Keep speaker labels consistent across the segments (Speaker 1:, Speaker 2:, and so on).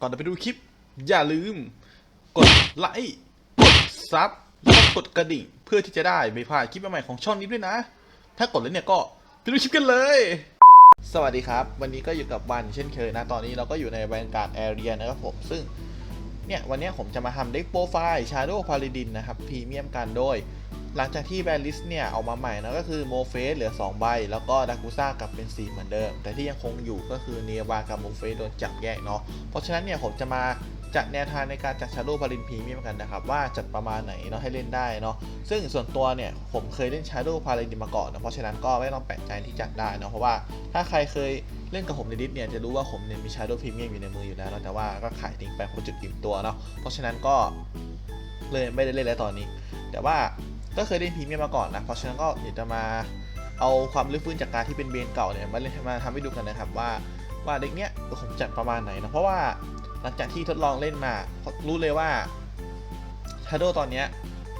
Speaker 1: ก่อนจะไปดูคลิป อย่าลืม กดไลค์กดซับแล้วกดกระดิ่ง เพื่อที่จะได้ไม่พลาดคลิปใหม่ๆของช่องนี้ด้วยนะ ถ้ากดแล้วเนี่ยก็ไปดูคลิปกันเลย สวัสดีครับ วันนี้ก็อยู่กับวันเช่นเคยนะ ตอนนี้เราก็อยู่ในแวนการ์ดแอเรียนะครับผมซึ่งเนี่ยวันนี้ผมจะมาทำเด็กโปรไฟล์ Shadow p a l a d i n นะครับพรีเมียมกันโดย หลังจากที่แบนลิสเนี่ยออกมาใหม่นะก็คือโมเฟสเหลือ 2 ใบ แล้วก็ดากุซ่ากลับเป็น 4 เหมือนเดิม แต่ที่ยังคงอยู่ก็คือเนียวากับโมเฟสโดนจับแยกเนาะเพราะฉะนั้นเนี่ยผมจะมาจัดแนวทางในการจัด Shadow p a l a d i n พรีเมียมกันนะครับ ว่าจัดประมาณไหนเนาะให้เล่นได้เนาะซึ่งส่วนตัวเนี่ยผมเคยเล่น Shadow p a l a d i n มาก่อนนะเพราะฉะนั้นก็ไม่ต้องแปลกใจที่จัดได้เนาะเพราะว่าถ้าใครเคยเล่นกับผมในดิสเนี่ยจะรู้ว่าผมเนี่ยมี Shadow Premium อยู่ในมืออยู่แล้วเนะแต่ว่าก็ขายทิ้งไปเพราะจุดอิ่มตัวเนาะเพราะฉะนั้นก็เลยไม่ได้เล่นแล้วตอนนี้ แต่ว่า ก็เคยเล่นพรีเมียมมาก่อนนะ เพราะฉะนั้นก็เดี๋ยวจะมาเอาความรื้อฟื้นจากการที่เป็นเบนเก่าเนี่ยมาเล่นมาทำให้ดูกันนะครับว่าว่าเด็กเนี้ยผมจัดประมาณไหนนะเพราะว่าหลังจากที่ทดลองเล่นมารู้เลยว่า Shadow ตอนเนี้ย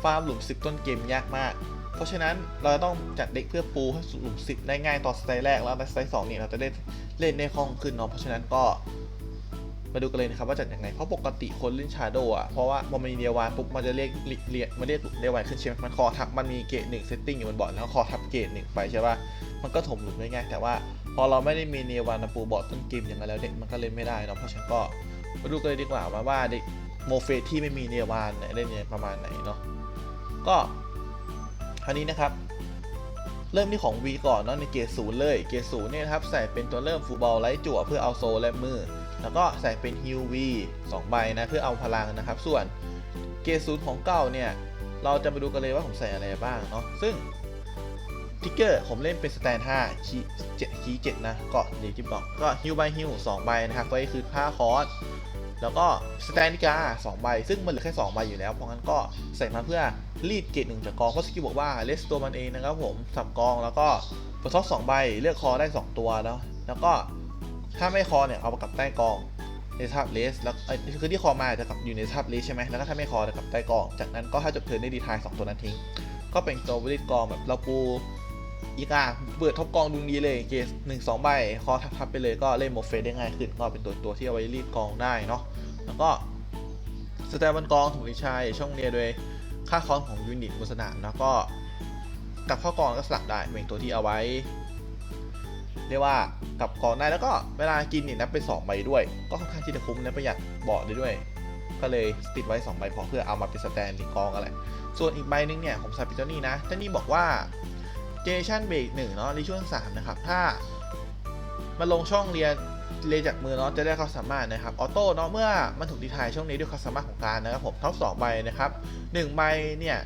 Speaker 1: ฟาร์มหลุม10ต้นเกมยากมาก เพราะฉะนั้นเราต้องจัดเด็กเพื่อปูให้หลุม10ได้ง่ายตอนสไตล์แรกแล้วสไตล์2เนี่ยเราจะได้เล่นได้คล่องขึ้นเนาะเพราะฉะนั้นก็ มาดูกันเลยนะครับว่าจัดยังไง เพราะปกติคนเล่นชาโดอะ เพราะว่าพอมันมีเดียวานปุ๊บมันจะเรียกเรียกมันเรียกเดียวานขึ้นใช่ไหมมันคอทับมันมีเกตหนึ่งเซตติ้งอยู่บนบอร์ดแล้วคอทับเกตหนึ่งไปใช่ป่ะ มันก็ถมหลุมได้ง่ายแต่ว่าพอเราไม่ได้มีเนียวานาปูบอร์ดต้นเกมอย่างนั้นแล้วเด็กมันก็เล่นไม่ได้เนาะเพราะฉะนั้นก็มาดูกันเลยดีกว่าว่าว่าเด็กโมเฟสที่ไม่มีเนียวานเนี่ยเล่นเนี่ยประมาณไหนเนาะก็คราวนี้นะครับเริ่มที่ของ V ก่อนเนาะในเกรดศูนย์เลย เกรดศูนย์เนี่ยครับใส่เป็นตัวเริ่มฟูบอลไลท์จั่วเพื่อเอาโซและมือ แล้วก็ใส่เป็นฮิววีสองใบนะเพื่อเอาพลังนะครับ ส่วนเกรดศูนย์ของเก่าเนี่ยเราจะไปดูกันเลยว่าผมใส่อะไรบ้างเนาะซึ่งทิกเกอร์ผมเล่นเป็นสแตน5คีเจ็ดคีเจ็ดนะก็ดีที่บอกก็ฮิวใบฮิวสองใบนะครับไว้คือค่าคอร์สแล้วก็สแตนดิกาสองใบ ซึ่งมันเหลือแค่2ใบอยู่แล้ว เพราะงั้นก็ใส่มาเพื่อรีดเกรดหนึ่งจากกองเพราะสกิลบอกว่าเลสตัวมันเองนะครับผมสับกองแล้วก็ปลดท็อปสองใบเลือกคอได้ 2 ตัวแล้ว แล้วก็ ถ้าไม่คอเนี่ยเอาไปกับใต้กองในทับเลสแล้วคือที่คอมาจะกลับอยู่ในทับเลสใช่ไหมแล้วก็ถ้าไม่คอจะกลับใต้กอง จากนั้นก็ถ้าจบเทิร์นได้ดีทายสองตัวนั้นทิ้ง ก็เป็นตัววิลิกองแบบเราปูอีกาเปิดท็อปกองดุงดีเลยเกสหนึ่งสองใบคอทับทับไปเลยก็เล่นโมเฟสได้ง่ายขึ้นก็เป็นตัวตัวที่เอาไว้รีดกองได้เนาะแล้วก็สแตมบันกองถูกดิชัยช่องเรียโดยค่าคอนของยูนิตบนสนามแล้วก็กลับเข้ากองก็สลักได้เป็นตัวที่เอาไว้ เรียกว่า กับกองได้แล้วก็เวลากินเนี่ยนับไป2ใบด้วย ก็ค่อนข้างที่จะคุ้มและประหยัดเบาะได้ด้วย ก็เลยติดไว้2ใบพอเพื่อเอามาเป็นสแตนด์หรือกองอะไรส่วนอีกใบหนึงเนี่ยผมใส่เป็นเจ้านี่นะเจ้านี่บอกว่าเจเนชั่นเบรกหนึ่งเนาะในช่วง3นะครับถ้ามาลงช่องเรียนเรียนจากมือเนาะจะได้ความสามารถนะครับออโต้เนาะเมื่อมันถูกดีทายช่องนี้ด้วยความสามารถของการนะครับผมท็อปสองใบนะครับหนึ่งใบเนี่ย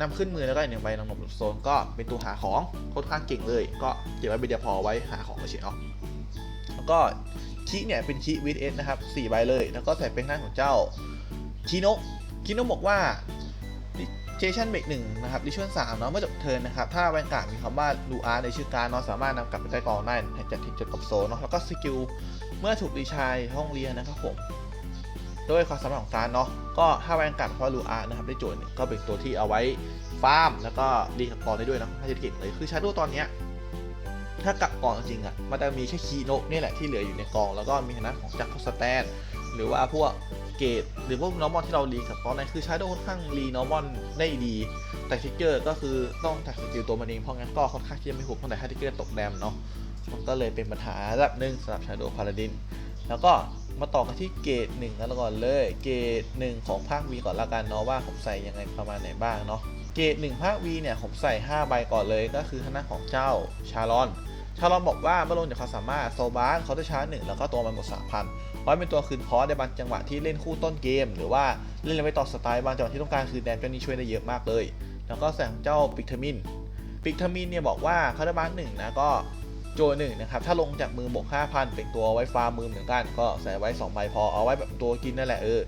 Speaker 1: นำขึ้นมือแล้วก็อีกหนึ่งใบลงหลบโซนก็เป็นตัวหาของค่อนข้างเก่งเลย ก็เก็บไว้ใบเดียวพอไว้หาของเฉยๆเนาะแล้วก็คีเนี่ยเป็นคีวิดเอสนะครับสี่ใบเลย แล้วก็ใส่เป็นหน้าของเจ้าคีโนะคีโนะบอกว่าเจชันเบรกหนึ่งนะครับดิชวนสามเนาะเมื่อจบเทิร์นนะครับ ถ้าแวนการ์ดมีคำว่าดูอาร์ในชื่อการเนาะสามารถนำกลับไปใต้กองได้จากที่จดกับโซนเนาะแล้วก็สกิลเมื่อถูกดีชายห้องเรียนนะครับผม ด้วยความสามารถของการเนาะก็ถ้าแวนการ์ดเพราะลูอาร์นะครับได้โจทย์ก็เป็นตัวที่เอาไว้ฟาร์ม แล้วก็รีกับกองได้ด้วยนะถ้าจะเก่งเลยคือชาโดตอนเนี้ยถ้ากลับกองจริงๆอะ่ะมันจะมีแค่คีโนะเนี่ยแหละที่เหลืออยู่ในกอง แล้วก็มีทางด้านของจักรสแตนหรือว่าพวกเกตหรือพวกนอร์มอนที่เรารีกับกองนั้นคือชาโดค่อนข้างรีนอร์มอนได้ดี แต่ทิกเกอร์ก็คือต้องแท็กสกิลตัวมันเองเพราะงั้นก็ค่อนข้างที่จะไม่หุบตั้งแต่ถ้าทิกเกอร์ตกแดมเนาะมันก็เลยเป็นปัญหาระดับหนึ่งสำหรับชาโดพาราดินแล้วก็ มาต่อกันที่เกรดหนึ่งกันก่อนเลย เกรดหนึ่งของภาค V ก่อนละกันเนาะว่าผมใส่ยังไงประมาณไหนบ้างเนาะ เกรดหนึ่งภาค V เนี่ยผมใส่ 5 ใบก่อนเลย ก็คือทางด้านของเจ้าชาลอน ชาลอนบอกว่าเมื่อลงจากความสามารถโซบาสเขาจะชาร์จหนึ่งแล้วก็ตัวมันหมดสามพันเพราะเป็นตัวคืนคอในบางจังหวะที่เล่นคู่ต้นเกม หรือว่าเล่นไปต่อสไตล์บางจังหวะที่ต้องการคืนแดนเจ้านี้ช่วยได้เยอะมากเลย แล้วก็ใส่ของเจ้าปิกเทอร์มินปิกเทอร์มินเนี่ยบอกว่าคาร์บานหนึ่งนะก็ โจหนึ่งนะครับ ถ้าลงจากมือบวก5,000 เป็นตัวไว้ฟาร์มมือเหมือนกัน ก็ใส่ไว้2ใบพอ เอาไว้แบบตัวกินนั่นแหละเออ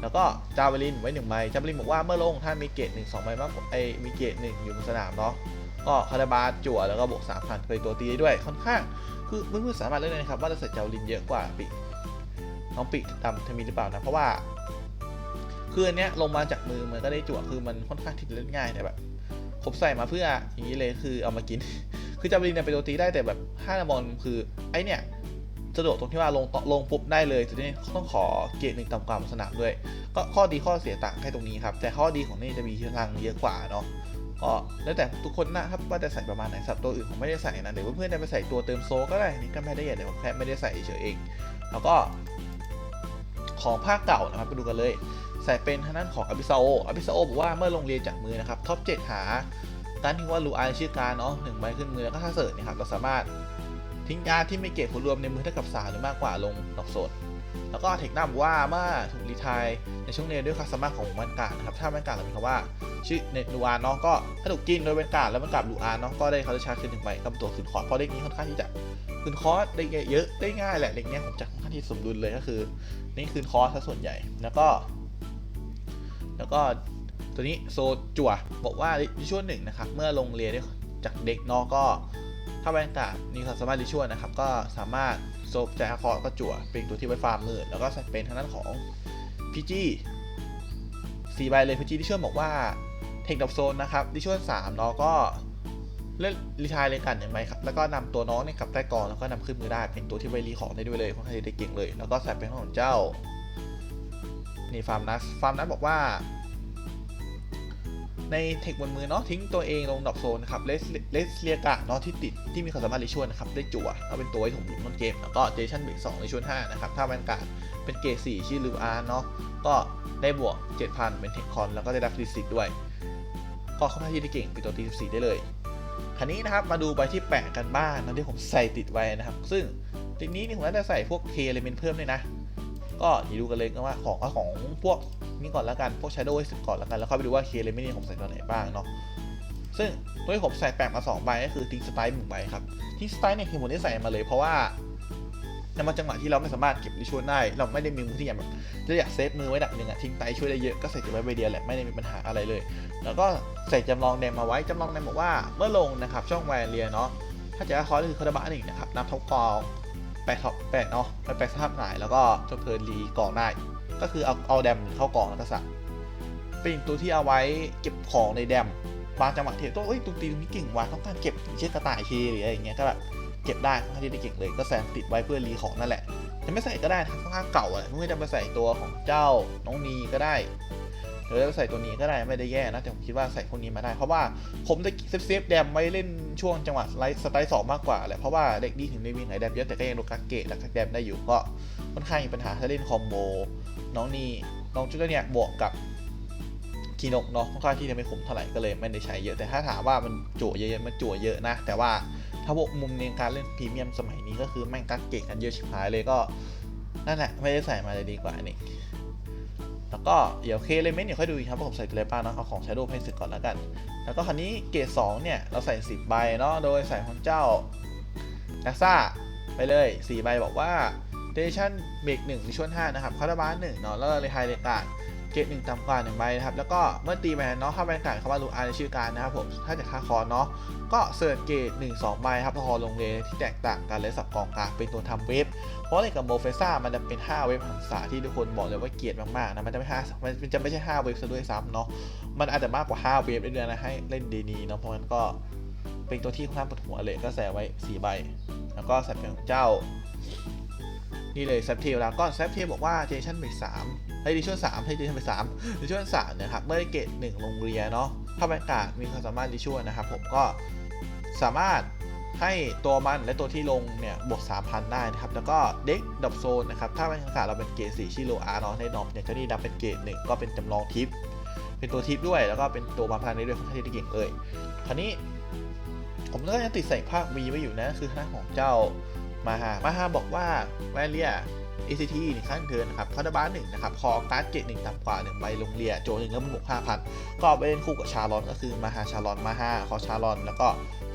Speaker 1: แล้วก็จาเวลินไว้1ใบจาเวลินบอกว่าเมื่อลงถ้ามีเกรด1 2ใบมากไอมีเกรด1อยู่บนสนามเนาะ ก็คาร์บาจั่วแล้วก็บวก3,000เป็นตัวตีได้ด้วย ค่อนข้าง คือเพื่อนๆสามารถเล่นเลยนะครับว่าจะใส่จาวลินเยอะกว่าปิน้องปิตามเทอมินหรือเปล่านะ เพราะว่าคืออันเนี้ยลงมาจากมือมันก็ได้จั่วคือมันค่อนข้างที่จะเล่นง่ายแต่แบบผมใส่มาเพื่ออย่างนี้เลยคือเอามากิน คือจาบลินเนี่ยเป็นตัวตีได้แต่แบบถ้านมองคือไอเนี่ยสะดวกตรงที่ว่าลงต่อลงปุ๊บได้เลยทีนี้ต้องขอเกรดหนึ่งต่ำกว่าบนสนามด้วย ก็ข้อดีข้อเสียต่างแค่ตรงนี้ครับ แต่ข้อดีของนี่จะมีพลังเยอะกว่าเนาะก็แล้วแต่ทุกคนนะครับว่าจะใส่ประมาณไหนสับตัวอื่นผมไม่ได้ใส่นะเดี๋ยวเพื่อนๆจะไปใส่ตัวเติมโซก็ได้นี่ก็ไม่ได้ใหญ่เดี๋ยวผมแค่ไม่ได้ใส่เฉยเอง แล้วก็ของภาคเก่านะครับไปดูกันเลย ใส่เป็นทางด้านของอ b ิ s าโออ b ิ s าโอบอกว่าเมื่อลงเรียนจากมือนะครับท็อป7หา การทิ้งว่ารูอายชื่อการเนาะหนึ่งใบขึ้นมือแล้วก็ถ้าเสิร์ชเนี่ยครับเราสามารถทิ้งยาที่ไม่เก็บผลรวมในมือเท่ากับสามหรือมากกว่าลงดอกสด แล้วก็เทคหน้าบอกว่าเมื่อถูกรีไทายในช่วงเรียนด้วยความสามารถของมันการดนะครับถ้ามันการดเรามีคำว่าชื่อเนตลูอาร์เนาะก็ถ้าถูกกินโดยเป็นการดแล้วมันกับลูอาร์เนาะก็ได้คาร์ดชาร์จขึ้นหนึ่งใบกับตัวขึ้นคอร์สเพราะเลขนี้ค่อนข้างที่จะขึ้นคอร์สได้เยอะได้ง่ายแหละเลขนี้ผมจะค่อนข้างที่สมดุลเลยก็คือ นี่คืนคอร์สซะส่วนใหญ่แล้วก็ แล้วก็ ตัวนี้โซจั่วบอกว่าดิชวลหนึ่งนะครับ เมื่อลงเรียนจากเด็กนอกก็ถ้าแวนการ์ดมีความสามารถดิชวลนะครับ ก็สามารถโซบจ่ายคอก็จั่วเป็นตัวที่ไว้ฟาร์มมืดแล้วก็ใส่เป็นทางด้านของพีจีสี่ใบเลยพีจีดิชวลบอกว่าเทคดับโซนนะครับดิชวลสามเนาะก็เล่นรีทายเลยกันอย่างไรครับ แล้วก็นำตัวน้องเนี่ยกลับใต้กองแล้วก็นำขึ้นมือได้ เป็นตัวที่ไว้รีของได้ด้วยเลยค่อนข้างจะได้เก่งเลย แล้วก็ใส่เป็นของเจ้า นี่ฟาร์มนัส ฟาร์มนัสบอกว่า ในเทคบนมือเนาะทิ้งตัวเองลงดอกโซนครับเลสเลสเลียกะเนาะที่ติดที่มีความสามารถริชวลนะครับได้จั่วเอาเป็นตัวไว้ถมหลุมต้นเกม แล้วก็เจชั่นเบรกสองในช่วงห้านะครับถ้าแวนการ์ดเป็นเกสี่ชื่อลูอาร์เนาะก็ได้บวก 7,000 เป็นเทคคอนแล้วก็ได้รับดิสิตด้วย ก็ค่อนข้างที่จะเก่งเป็นตัวตี14ได้เลยคราวนี้นะครับมาดูใบที่ 8 กันบ้างนะที่ผมใส่ติดไว้นะครับ ซึ่งทีนี้นี่ผมน่าจะใส่พวกเคเลเมนเพิ่มด้วยนะ ก็เดี๋ยวดูกันเลยกันว่าของของพวกนี้ก่อนแล้วกัน พวก Shadow ให้สุดก่อนแล้วกัน แล้วค่อยไปดูว่าเคเลมนนี่ผมใส่ตัวไหนบ้างเนาะ ซึ่งตัวที่ผมใส่แปลกมา2ใบก็คือทิ้งสไตล์หนึ่งใบครับทิ้งสไตล์เนี่ยคือผมได้ใส่มาเลยเพราะว่าในมันจังหวะที่เราไม่สามารถเก็บริชวลได้ เราไม่ได้มีมือที่อยางแบบจะอยากเซฟมือไว้ดักหนึ่งอะทิ้งไตช่วยได้เยอะก็ใส่เก็บไว้ใบเดียวแหละไม่ได้มีปัญหาอะไรเลย แล้วก็ใส่จำลองแดมมาไว้จำลองแดมบอกว่าเมื่อลงนะครับช่องแวนเรียเนาะถ้าจะคอร์สคือคาราบะหนึ่งนะครับนับท็อปกอง แปดท็อปแปดเนาะไปแปดสภาพหงายแล้วก็จบเทิร์นรีกองได้ ก็คือเอาเอาแดมเข้ากองแล้วก็สักเป็นตัวที่เอาไว้เก็บของในแดมบางจังหวะเทตัวเอ้ยตุ้ตีตรงนี้เก่งว่ะต้องการเก็บเช่นกระต่ายเคหรืออะไรอย่างเงี้ยก็แบบเก็บได้ค่อนข้างที่จะเก่งเลยก็แซมติดไว้เพื่อรีของนั่นแหละจะไม่ใส่ก็ได้ค่อนข้างเก่าอะไม่จะไปใส่ตัวของเจ้าน้องนีก็ได้ หรือจะใส่ตัวนี้ก็ได้ไม่ได้แย่นะ แต่ผมคิดว่าใส่พวกนี้มาได้ เพราะว่าผมจะเซฟเซฟแดมไว้เล่นช่วงจังหวะไลท์สไตล์สองมากกว่าแหละเพราะว่าเด็กดีถึงได้วิ่งไหนแดมเยอะแต่ก็ยังโดนกักเกตและกักแดมได้อยู่ก็ค่อนข้างมีปัญหาถ้าเล่นคอมโบน้องนี่น้องจุดเนี่ยบวกกับคีนกเนาะค่อนข้างที่จะไม่คุ้มเท่าไหร่ก็เลยไม่ได้ใช้เยอะแต่ถ้าถามว่ามันจั่วเยอะๆมันจั่วเยอะนะ แต่ว่าถ้าพวกมุมในการเล่นพรีเมียมสมัยนี้ก็คือแม่งกักเกตกันเยอะชิบหายเลยก็นั่นแหละไม่ได้ใส่มาเลยดีกว่านี่ แล้วก็เดี๋ยวเคเลเมนต์เดี๋ยวค่อยดูอีกครับว่าผมใส่ตัวอะไรบ้างเนาะเอาของ Shadow ให้สึกก่อนแล้วกัน แล้วก็คราวนี้เกรด2เนี่ย เราใส่ 10 ใบเนาะโดยใส่ของเจ้านักซ่าไปเลย 4 ใบบอกว่าเดชั่นเบรก1ในช่วน5นะครับคาร์บาน1เนาะแล้วเลยไฮเลกาด เกรด1ต่ำกว่า1ใบนะครับ แล้วก็เมื่อตีแมนเนาะเข้าบรรยากาศคำว่าลูอาในชื่อการนะครับผมถ้าจะค่าคอเนาะก็เสิร์ชเกรด1 2ใบครับพอลงเลที่แตกต่างกันเลยสับกองกลางเป็นตัวทำเวฟเพราะในกับโมเฟซ่ามันจะเป็น 5 เว็บหันษาที่ทุกคนบอกเลยว่าเกียดมากๆนะมันจะไม่ห้ามันจะไม่ใช่ 5 เว็บซะด้วยซ้ำเนาะมันอาจจะมากกว่า 5 เว็บได้เลยนะให้เล่นดีๆเนาะเพราะงั้นก็เป็นตัวที่ค่อนข้างปวดหัวเลยก็ใส่ไว้4ใบ แล้วก็ใส่เป็นของเจ้านี่เลยแซฟเทลแล้วก็แซฟเทลบอกว่าเจชั่นไปสาม ไอ้ดิชั่นสามให้ดิชั่นไปสามดิชั่นสามเนี่ยครับเมื่อได้เกรดหนึ่งลงเรียนเนาะถ้าบรรยากาศมีความสามารถดิชั่นนะครับผมก็สามารถให้ตัวมันและตัวที่ลงเนี่ยบวก 3,000 ได้นะครับ แล้วก็เด็กดับโซนนะครับ ถ้าบรรยากาศเราเป็นเกรด4ชิโลอาร์เนาะในดอมเนี่ยเจ้านี่ดับเป็นเกรดหนึ่งก็เป็นจำลองทิป เป็นตัวทิปด้วย แล้วก็เป็นตัวบาพลังได้ด้วยค่อนข้างที่เก่งเลยคราวนี้ ผมก็ยังติดใส่ภาค V ไว้อยู่นะ คือคณะของเจ้ามาฮามาฮาบอกว่าแวเลีย ACT หนึ่งขั้นเทินนะครับคาร์ดบ้านหนึ่งนะครับคอการ์ดเกตหนึ่งต่ำกว่าหนึ่งใบลงเรียโจหนึ่งแล้วมันบวกห้าพันก็ไปเล่นคู่กับชาลอนก็คือมาฮาชาลอนมาฮาคอชาลอน แล้วก็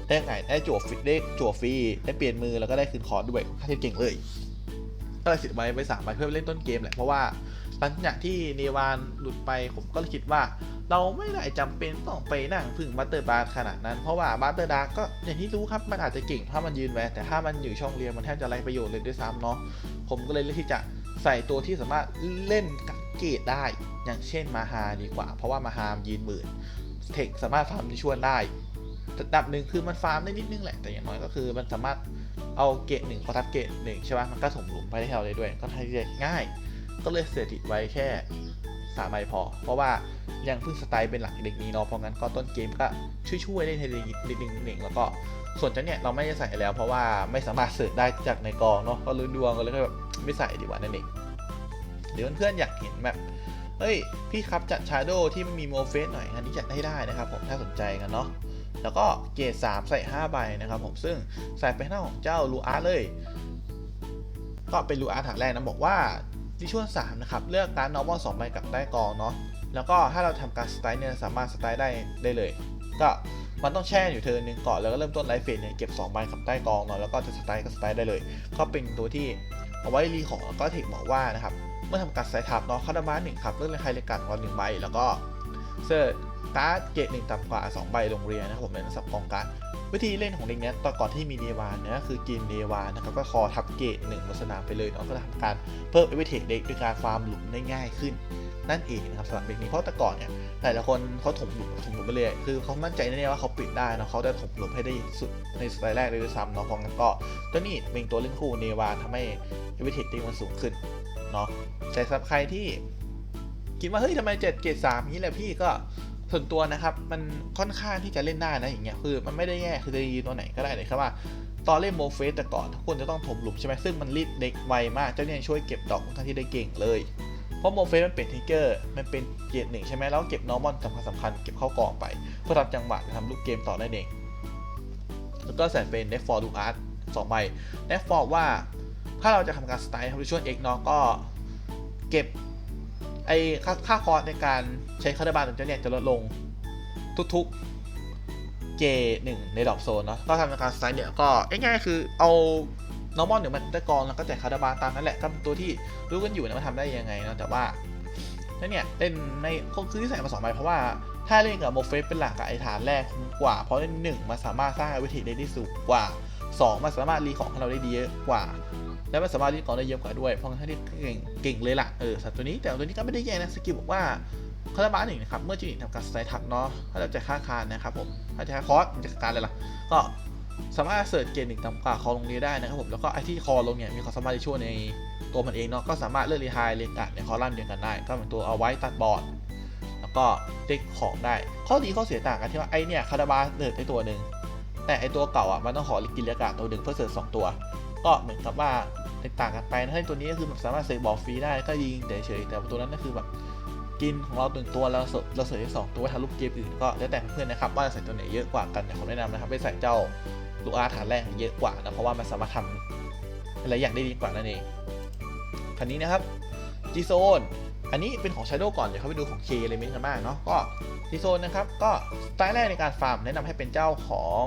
Speaker 1: ได้ไงได้จั่วฟรีได้จั่วฟรีได้เปลี่ยนมือแล้วก็ได้คืนคอร์ดด้วยค่าที่เก่งเลยก็เลยสิบใบไปสามใบเพื่อเล่นต้นเกมแหละเพราะว่าหลังจากที่เนวานหลุดไปผมก็เลยคิดว่า เราไม่ได้จำเป็นต้องไปนั่งพึ่งบัตเตอร์บาร์ขนาดนั้น เพราะว่าบัตเตอร์ดาร์ก็อย่างที่รู้ครับมันอาจจะเก่งถ้ามันยืนแวะแต่ถ้ามันอยู่ช่องเรียนมันแทบจะไรประโยชน์เลยด้วยซ้ำเนาะผมก็เลยเลือกที่จะใส่ตัวที่สามารถเล่นกับเกตได้ อย่างเช่นมาฮาดีกว่า เพราะว่ามาฮามยืนหมื่นเทคสามารถฟาร์มที่ชวนได้ระดับหนึ่งคือมันฟาร์มได้นิดนึงแหละแต่อย่างน้อยก็คือมันสามารถเอาเกรดหนึ่งพอทับเกรดหนึ่งใช่ไหมมันก็ถมหลุมไปให้เราเลยด้วย ก็ทำได้ง่าย ก็เลยเสถิตไว้แค่ สามใบพอ เพราะว่ายังเพิ่งสไตล์เป็นหลักเด็กนี้เนาะเพราะงั้นก็ต้นเกมก็ช่วยๆเล่นให้ดีนิดนึงนิดนึงแล้วก็ส่วนเจ้าเนี่ยเราไม่ได้ใส่แล้วเพราะว่าไม่สามารถเสิร์ชได้จากในกองเนาะก็ลุ้นดวงก็เลยแบบไม่ใส่ดีกว่านั่นเองหรือเพื่อนๆอยากเห็นแบบเฮ้ยพี่ครับจัดชาโดที่มีโมเฟสหน่อยอันนี้จัดให้ได้นะครับผมถ้าสนใจกันเนาะแล้วก็เกรด3ใส่5ใบนะครับผมซึ่งใส่ไปหน้าของเจ้าลูอาร์เลย ก็เป็นลูอาร์ฐานแรกนะบอกว่า ที่ช่วง3นะครับ เลือกการ normal 2ใบกับใต้กองเนาะแล้วก็ถ้าเราทำการสไตล์เนี่ยสามารถสไตล์ได้ได้เลย ก็มันต้องแช่อยู่เทินหนึ่งก่อนแล้วก็เริ่มต้นไลฟ์เฟสเนี่ยเก็บ2ใบกับใต้กองเนาะแล้วก็จะสไตล์ก็สไตล์ได้เลย ก็เป็นตัวที่เอาไว้รีของแล้วก็เทคบอกว่านะครับเมื่อทำการสายทับเนาะคาร์ดาบ้าหนึ่งครับเลือกเลนใครเลกันวันหนึ่งใบแล้วก็เซิร์าร์ดเกรดหนึ่งต่ำกว่า 2 ใบลงเรียนนะครับผมในสับกองการวิธีเล่นของเด็กเนี้ยตอนก่อนที่มีเนวานนี่ยก็คือกินเนวานนะครับก็คอทับเกรดหนึ่งบนสนามไปเลยเนาะก็ทำการเพิ่มเอเวอเทคเด็กด้วยการฟาร์มหลุมได้ง่ายขึ้นนั่นเองนะครับสำหรับเด็กนี้เพราะแต่ก่อนเนี่ยแต่ละคนเขาถมหลุมถมหลุมไปเลยคือเขามั่นใจแน่ๆว่าเขาปิดได้นะเขาจะถมหลุมให้ได้สุดในสไตล์แรกเลยด้วยซ้ำเนาะเพราะงั้นก็ตัวนี้เป็นตัวเล่นคู่เนวานทำให้เอเวอเทคเด็กมันสูงขึ้นเนาะแต่สำหรับใครที่คิดว่าเฮ้ยทำไมเจ็ดเกรดสามนี้แหละพี่ก็ ส่วนตัวนะครับมันค่อนข้างที่จะเล่นได้นะอย่างเงี้ยคือมันไม่ได้แย่คือจะยืนตัวไหนก็ได้เลยครับว่าตอนเล่นโมเฟสแต่ก่อนทุกคนจะต้องถมหลุมใช่ไหมซึ่งมันรีดเด็กไวมากเจ้าเนี่ยช่วยเก็บดอกค่อนข้างที่ได้เก่งเลย เพราะโมเฟสมันเป็นทิกเกอร์มันเป็นเกียรดหนึ่งใช่ไหมแล้วเก็บนอร์มอนสำคัญสำคัญเก็บเข้ากองไป เพื่อทำจังหวะทำลูกเกมต่อได้เองแล้วก็ใส่เป็นเดฟฟอร์ดูอาร์ตสองใบเดฟฟอร์ว่าถ้าเราจะทำการสไตล์ทำในช่วงเอกเนาะก็เก็บ ไอค่าค่าคอร์สในการใช้คาร์บานตัวเนี่ยจะลดลงทุกๆเกหนึ่งในดอกโซนเนาะก็ทำในการสไตล์เนี่ยก็ง่ายๆคือเอา normal เนี่ยมันได้กองแล้วก็แจกคาร์บานตามนั้นแหละก็เป็นตัวที่รู้กันอยู่นะว่าทำได้ยังไงเนาะแต่ว่านั่นเนี่ยเล่นในก็คือที่ใส่มาสองใบเพราะว่าถ้าเล่นกับโมเฟสเป็นหลักกับไอ้ฐานแรกคุ้มกว่า เพราะเล่นหนึ่งมันสามารถสร้างวิธีได้ดีสูงกว่าสองมันสามารถรีของให้เราได้ดีเยอะกว่า แล้วมันสามารถรีดกองได้เยอะกว่าด้วย เพราะงั้นที่เก่งเก่งเลยล่ะ เออสัตว์ตัวนี้ แต่ตัวนี้ก็ไม่ได้แย่นะ สกิลบอกว่าคาราบาหนึ่งนะครับ เมื่อจูนิทำการสไตล์ทับเนาะถ้าเราจะค่าคานนะครับผมถ้าจะค่าคอร์สมันจะการอะไรล่ะ ก็สามารถเสิร์ชเกณฑ์หนึ่งต่ำกว่าคอลงเรียได้นะครับผม แล้วก็ไอที่คอลงเนี่ยมีความสามารถที่ช่วยในตัวมันเองเนาะ ก็สามารถเลือกรีไฮเรียงกันในคอลัมน์เดียวกันได้ ก็เป็นตัวเอาไว้ตัดบอร์ด แล้วก็เด็กของได้ ข้อดีข้อเสียต่างกันที่ว่าไอเนี่ยคาราบาเสิร์ชได้ตัวหนึ่งแต่ไอตัวเก่าอะมันต้องขอกินเรียกาตัวหนึ่งเพื่อเสิร์ชสองตัว ก็เหมือนกับว่าแตกต่างกันไปนะถ้าตัวนี้ก็คือแบบสามารถเสกบอลฟรีได้ก็ยิงเฉยแต่ตัวนั้นก็คือแบบกินของเราหนึ่งตัวแล้วเราเสิร์ฟเราเสร์ฟได้สองตัวไว้ทำรูปเกมอื่นก็แล้วแต่เพื่อนนะครับว่าจะใส่ตัวไหนเยอะกว่ากันแต่ผมแนะนำนะครับไปใส่เจ้าลูกอาร์ฐานแรกเยอะกว่านะเพราะว่ามันสามารถทำหลายอย่างได้ดีกว่านั่นเองคันนี้นะครับจีโซนอันนี้เป็นของ Shadow ก่อน เดี๋ยวเขาไปดูของ K Element กันบ้างเนาะก็จีโซนนะครับก็สไตล์แรกในการฟาร์มแนะนำให้เป็นเจ้าของ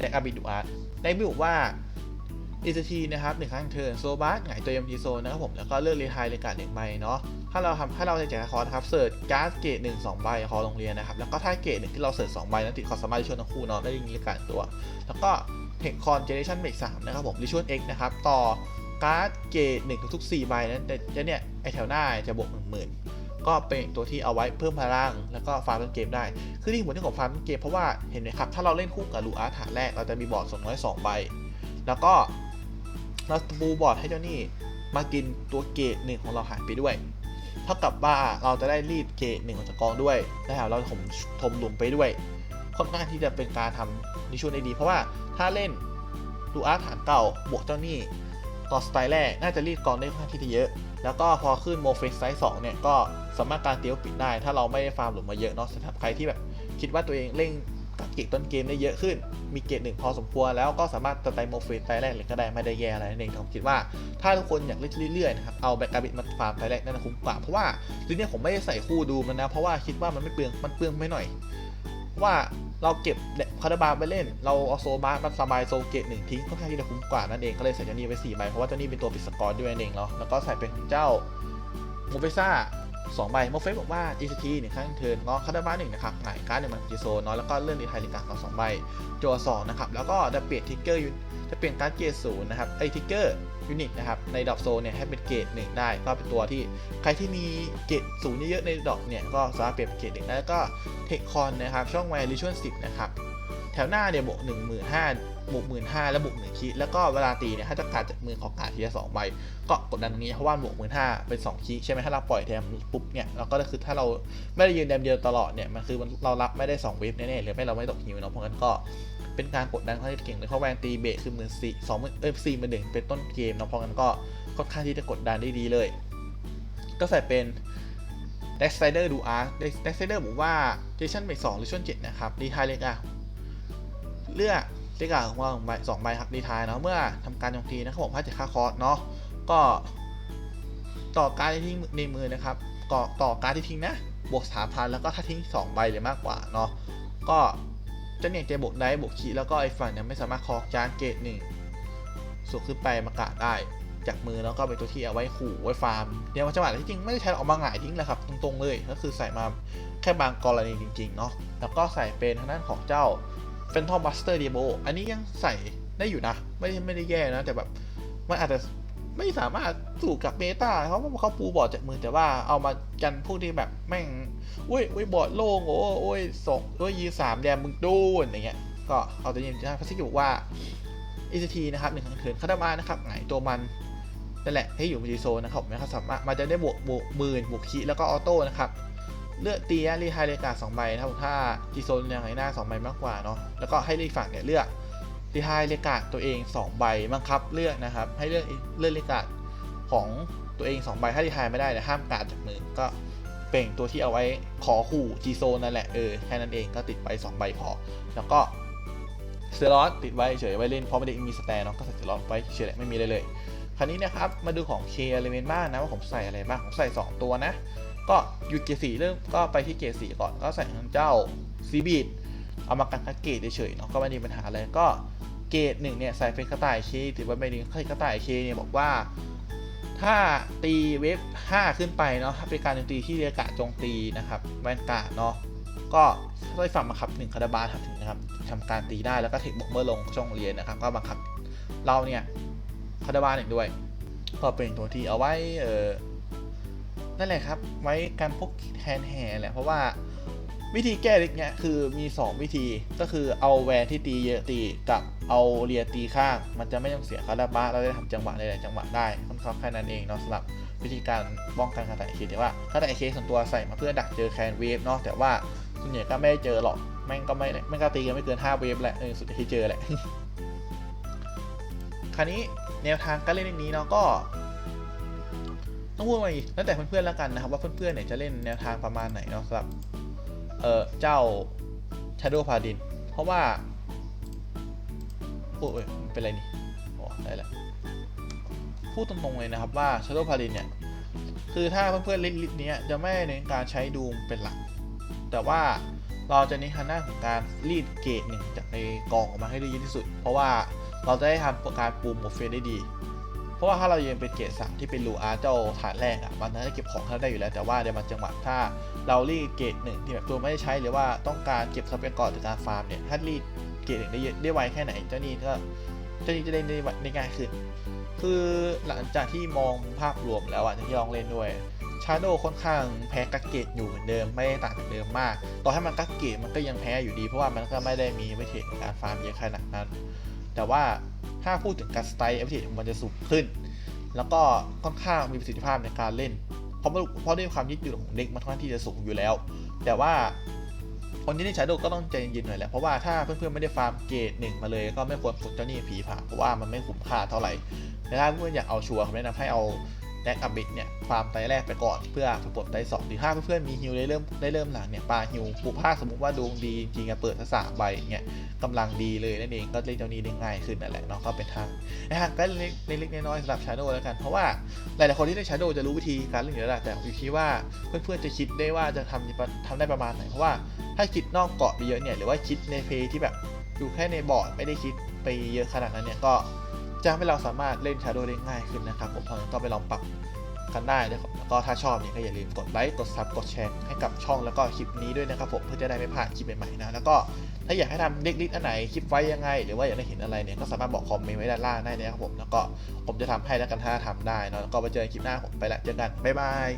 Speaker 1: เด็กอาบิดูอาร์ตได้บิวว่า อีซทีนะครับหนึ่งครั้งเทิร์นโซบัสหงายตัวเอ็มทีโซนะครับผมแล้วก็เลือกรียทายในการหนึ่งใบเนาะถ้าเราทำถ้าเราจะแจกคอร์สครับเสิร์ชการ์ดเกรดหนึ่งสองใบคอโรงเรียนนะครับแล้วก็ถ้าเกรดหนึ่งที่เราเสิร์ชสองใบนั้นติดคอร์สสามารถชวยทั้งคู่เนาะได้ยิงเรียการตัว แล้วก็เทคคอนเจเนเรชั่นเบรกสามนะครับผมริชวลเอ็กนะครับต่อการ์ดเกรดหนึ่งทุกๆสี่ใบนั้นแต่จะเนี่ยไอแถวหน้าจะบวกหนึ่งหมื่นก็เป็นตัวที่เอาไว้เพิ่มพลังแล้วก็ฟาร์มต้นเกมได้ คือที่ผมที่ของฟาร์มต้นเกมเพราะว่าเห็นไหมครับถ้าเราเล่นคู่กับลูอาร์ฐานแรกเราจะมีบอร์ดส่งน้อยสองใบแล้วก็ เราบูบอร์ดให้เจ้านี่มากินตัวเกรดหนึ่งของเราหายไปด้วย เท่ากับว่าเราจะได้รีดเกรดหนึ่งออกจากกองด้วยนะครับเราถมถมหลุมไปด้วย ค่อนข้างที่จะเป็นการทำนิชวนได้ดี เพราะว่าถ้าเล่นดูอาร์ฐานเก่าบวกเจ้านี่ต่อสไตล์แรกน่าจะรีดกองได้ค่อนข้างที่จะเยอะ แล้วก็พอขึ้นโมเฟสไซส์สองเนี่ยก็สามารถการเตียวปิดได้ ถ้าเราไม่ได้ฟาร์มหลุมมาเยอะเนาะสำหรับใครที่แบบคิดว่าตัวเองเล่น กับเกรดต้นเกมได้เยอะขึ้น มีเกรดหนึ่งพอสมควรแล้วก็สามารถสไตโมเฟสไตแรกเลยก็ได้ไม่ได้แย่อะไรนั่นเองผมคิดว่าถ้าทุกคนอยากเล่นเรื่อยๆนะครับเอาแบ็กกาบิดมาฟาร์มไตแรกนั่นคุ้มกว่าเพราะว่าทีนี้ผมไม่ได้ใส่คู่ดูมันนะเพราะว่าคิดว่ามันไม่เปลืองมันเปลืองไม่หน่อยเพราะว่าเราเก็บคาร์บาไปเล่น เราเอาโซบาร์มาสบายโซเกตหนึ่งทิ้งค่อนข้างที่จะคุ้มกว่านั่นเองก็เลยใส่เจ้านี้ไปสี่ใบเพราะว่าเจ้านี้เป็นตัวปิดสกอร์ด้วยนั่นเองเนาะแล้วก็ใส่เป็นเจ้าโมเฟซ่า สองใบโมเฟสบอกว่า ECT หนึ่งครั้งเทิร์นงอคาร์บาหนึ่งนะครับหงายการ์ดหนึ่งมันจีโซนเนาะแล้วก็เลื่อนดีไทลิกาของสองใบจัวสองนะครับแล้วก็จะเปลี่ยนทิกเกอร์จะเปลี่ยนการ์ดเกรดศูนย์นะครับไอทิกเกอร์ยูนิตนะครับในดอกโซนเนี่ยให้เป็นเกรดหนึ่งได้ก็เป็นตัวที่ใครที่มีเกรดศูนย์เยอะๆในดอกเนี่ยก็สามารถเปลี่ยนเป็นเกรดหนึ่งได้แล้วก็เทคคอนนะครับช่องไวริชวลสิบนะครับ แถวหน้าเนี่ยบวกหนึ่งหมื่นห้าบวกหมื่นห้าแล้วบวกหนึ่งคีแล้วก็เวลาตีเนี่ยถ้าจะการจากมือของการทีละสองใบก็กดดันตรงนี้เพราะว่าบวกหมื่นห้าเป็นสองคีใช่ไหมถ้าเราปล่อยแดมปุ๊บเนี่ยเราก็คือถ้าเราไม่ได้ยืนแดมเดียวตลอดเนี่ยมันคือเรารับไม่ได้สองเวฟแน่ๆหรือไม่เราไม่ตกฮิวเนาะเพราะงั้นก็เป็นการกดดันเขาที่เก่งเลยเพราะแวนตีเบสคือหมื่นสี่สองหมื่นเอ้ยสี่หมื่นหนึ่งเป็นต้นเกมเนาะเพราะงั้นก็ค่อนข้างที่จะกดดันได้ดีเลย ก็ใส่เป็น d e x i d e r ดูอาร์ d e x i d e r ผมว่าเจชั่นเบสสองหรือช่วงเจ็ดนะครับรีทายเลยอะ เลือกเลกาของเราสองใบสองใบครับรีทายเนาะเมื่อทำการโจมตีนะครับผมถ้าจะค่าคอร์สเนาะก็ต่อการที่ทิ้งในมือนะครับก็ต่อการที่ทิ้งนะบวกสามพันแล้วก็ถ้าทิ้งสองใบหรือมากกว่าเนาะก็จะเนี่ยจะบวกได้บวกคีย์แล้วก็ไอ้ฝั่งเนี่ยไม่สามารถคอจานเกตหนึ่งสูงขึ้นไปมากาดได้จากมือแล้วก็เป็นตัวที่เอาไว้ขู่ไว้ฟาร์มเนี่ยมันจังหวะที่จริงไม่ได้ใช้ออกมาหงายทิ้งเลยครับตรงๆเลยก็คือใส่มาแค่บางกรณีจริงๆเนาะแล้วก็ใส่เป็นทางด้านของเจ้า p h a n t o m Buster d e b o อันนี้ยังใส่ได้อยู่นะ ไม่ได้ไม่ได้แย่นะ แต่แบบ มันอาจจะไม่สามารถสู่กับเมตาเขาเขาปูบอร์ดจากมือแต่ว่าเอามากันพวกที่แบบแม่งอุ้ยอุ้ยบอร์ดโล่งโอ้โอ้ยสองโอ้ยยีสามแดมมึงดนอย่างเงี้ยก็เอาตัวนี้นะพัสดุว่า ECT นะครับหนึ่งถังเถินคารามานะครับไงตัวมันนั่นแหละให้อยู่ในดีโซนนะครับนะครับสามารถมันจะได้บวกบวกหมื่นบวกคีแล้วก็ออโต้นะครับ เลือกตีนะรีไฮเรกาสองใบนะครับถ้าดีโซนยังไงหน้าสองใบมากกว่าเนาะแล้วก็ให้รีฝั่งเนี่ยเลือกรีไฮเรกาตัวเองสองใบบังคับเลือกนะครับ ให้เลือกเลือกเรกาของตัวเองสองใบถ้ารีไฮไม่ได้เนี่ยห้ามการจากมือก็เป็นตัวที่เอาไว้ขอขู่จีโซนนั่นแหละเออแค่นั้นเองก็ติดไปสองใบพอ แล้วก็เซลอสติดไว้เฉยไว้เล่นเพราะไม่ได้มีสแตนเนาะก็ใส่เซลอสไว้เฉยไม่มีเลยเลย คราวนี้นะครับมาดูของ K element บ้างนะว่าผมใส่อะไรบ้างผมใส่ 2 ตัวนะ ก็หยุดเกียร์สีเริ่มก็ไปที่เกียร์สีก่อนก็ใส่ทางเจ้าซีบีดเอามากันคัดเกตเฉยๆเนาะก็ไม่มีปัญหาอะไรก็เกตหนึ่งเนี่ยใส่เป็นกระต่ายเคถือว่าไม่ดีกระต่ายเคเนี่ยบอกว่า ถ้าตีเวฟ5ขึ้นไปเนาะถ้าเป็นการโจมตีที่เรียกะโจมตีนะครับแวนกาเนาะก็ได้ฝั่งบังคับหนึ่งคาราบาลครับถึงนะครับทำการตีได้แล้วก็เทคบอกเมื่อลงช่องเรียนนะครับ ก็บังคับเราเนี่ยคาราบาลอีกด้วย ก็เป็นตัวที่เอาไว้เออ นั่นแหละครับ ไว้การพกแทนแห่แหละเพราะว่าวิธีแก้เล็กเนี่ยคือมี 2 วิธีก็คือเอาแวนที่ตีเยอะตีกับเอาเรียตีข้าง มันจะไม่ต้องเสียคาราบาเราได้ทำจังหวะหลายๆจังหวะได้ค่อนข้างแค่นั้นเองเนาะสำหรับวิธีการป้องกันคาตาเอเคแต่ว่าคาตาเอเคส่วนตัวใส่มาเพื่อดักเจอแคนเวฟเนาะแต่ว่าส่วนใหญ่ก็ไม่ได้เจอหรอกแม่งก็ไม่แม่งก็ตีกันไม่เกิน5เวฟแหละเออสุดที่เจอแหละคราวนี้แนวทางการเล่นนี้เนาะก็ ต้องพูดมาอีกแล้วแต่เพื่อนๆแล้วกันนะครับ ว่าเพื่อนๆเนี่ยจะเล่นแนวทางประมาณไหนเนาะสำหรับเออเจ้า Shadow p a d i n เพราะว่าโอ้ยเป็นไรนี่โอ้ได้แล้วพูดตรงๆเลยนะครับว่า Shadow p a d i n เนี่ยคือถ้าเพื่อนๆเล่นลิสต์นี้จะไม่เน้นการใช้ดูมเป็นหลัก แต่ว่าเราจะเน้นทางหน้าของการรีดเกรดหนึ่งจากในกองออกมาให้ได้เยอะที่สุด เพราะว่าเราจะได้ทำการปูมโมเฟสได้ดี เพราะว่าถ้าเรายังเป็นเกรดสามที่เป็นลูอาร์เจ้าฐานแรกอะมันน่าจะเก็บของท่านได้อยู่แล้วแต่ว่าในบางจังหวะถ้าเรารีดเกรดหนึ่งที่แบบตัวไม่ได้ใช้หรือว่าต้องการเก็บทรัพยากรจากการฟาร์มเนี่ยถ้ารีดเกรดหนึ่งได้เยอะได้ไวแค่ไหนเจ้านี่ก็เจ้านี่จะได้ได้ได้ง่ายขึ้น คือหลังจากที่มองภาพรวมแล้วอะที่ลองเล่นด้วยชาโดค่อนข้างแพ้กักเกตอยู่เหมือนเดิมไม่ต่างจากเดิมมาก ต่อให้มันกักเกตมันก็ยังแพ้อยู่ดี เพราะว่ามันก็ไม่ได้มีวทเทในการฟาร์มเยอะขนาดนั้น แต่ว่า ถ้าพูดถึงการสไตล์เอฟเทของมันจะสูงขึ้น แล้วก็ค่อนข้างมีประสิทธิภาพในการเล่น เพราะเพราะด้วยความยืดหยุ่นของเด็กมันค่อนข้างที่จะสูงอยู่แล้ว แต่ว่าคนที่เล่นชาโดก็ต้องใจเย็นๆหน่อยแหละ เพราะว่าถ้าเพื่อนๆไม่ได้ฟาร์มเกรดหนึ่งมาเลย ก็ไม่ควรฝึกเจ้าหนี้ผีผ่าเพราะว่ามันไม่คุ้มค่าเท่าไหร่แต่ถ้าเพื่อนอยากเอาชัวร์ผมแนะนำให้เอา แดกอับบิเนี่ยฟาร์มไตแรกไปก่อนเพื่อฝึกปลดไตสองหรือถ้าเพื่อนๆมีฮิวได้เริ่มได้เริ่มหลังเนี่ยปลาฮิวปุ๊บถ้าสมมติว่าดวงดีจริงๆอะเปิดสักสามใบเนี่ยกำลังดีเลยนั่นเองก็เล่นเจ้านี้ได้ง่ายขึ้นนั่นแหละเนาะก็เป็นทางนะฮะก็เล็กเล็กๆน้อยๆสำหรับชาโดแล้วกันเพราะว่าหลายๆคนที่เล่นชาโดจะรู้วิธีการเล่นอยู่แล้วแหละแต่อยู่ที่ว่าเพื่อนๆจะคิดได้ว่าจะทำทำได้ประมาณไหนเพราะว่าถ้าคิดนอกเกาะไปเยอะเนี่ยหรือว่าคิดในเพย์ที่แบบอยู่แค่ในบอร์ดไม่ได้คิดไปเยอะขนาดนั้นเนี่ยก็ จะทำให้เราสามารถเล่น Shadow ได้ง่ายขึ้นนะครับผมเพราะฉะนั้นก็ไปลองปรับกันได้นะครับแล้วก็ถ้าชอบเนี่ยก็อย่าลืมกดไลค์กดซับกดแชร์ให้กับช่องแล้วก็คลิปนี้ด้วยนะครับผมเพื่อจะได้ไม่พลาดคลิปใหม่ๆนะแล้วก็ถ้าอยากให้ทำเด็กลิสอันไหนคลิปไว้ยังไง หรือว่าอยากได้เห็นอะไรเนี่ยก็สามารถบอกคอมเมนต์ไว้ด้านล่างได้นะครับผมแล้วก็ผมจะทำให้แล้วกันถ้าทำได้นะแล้วก็ไปเจอกันคลิปหน้าผมไปละเจอกันบ๊ายบาย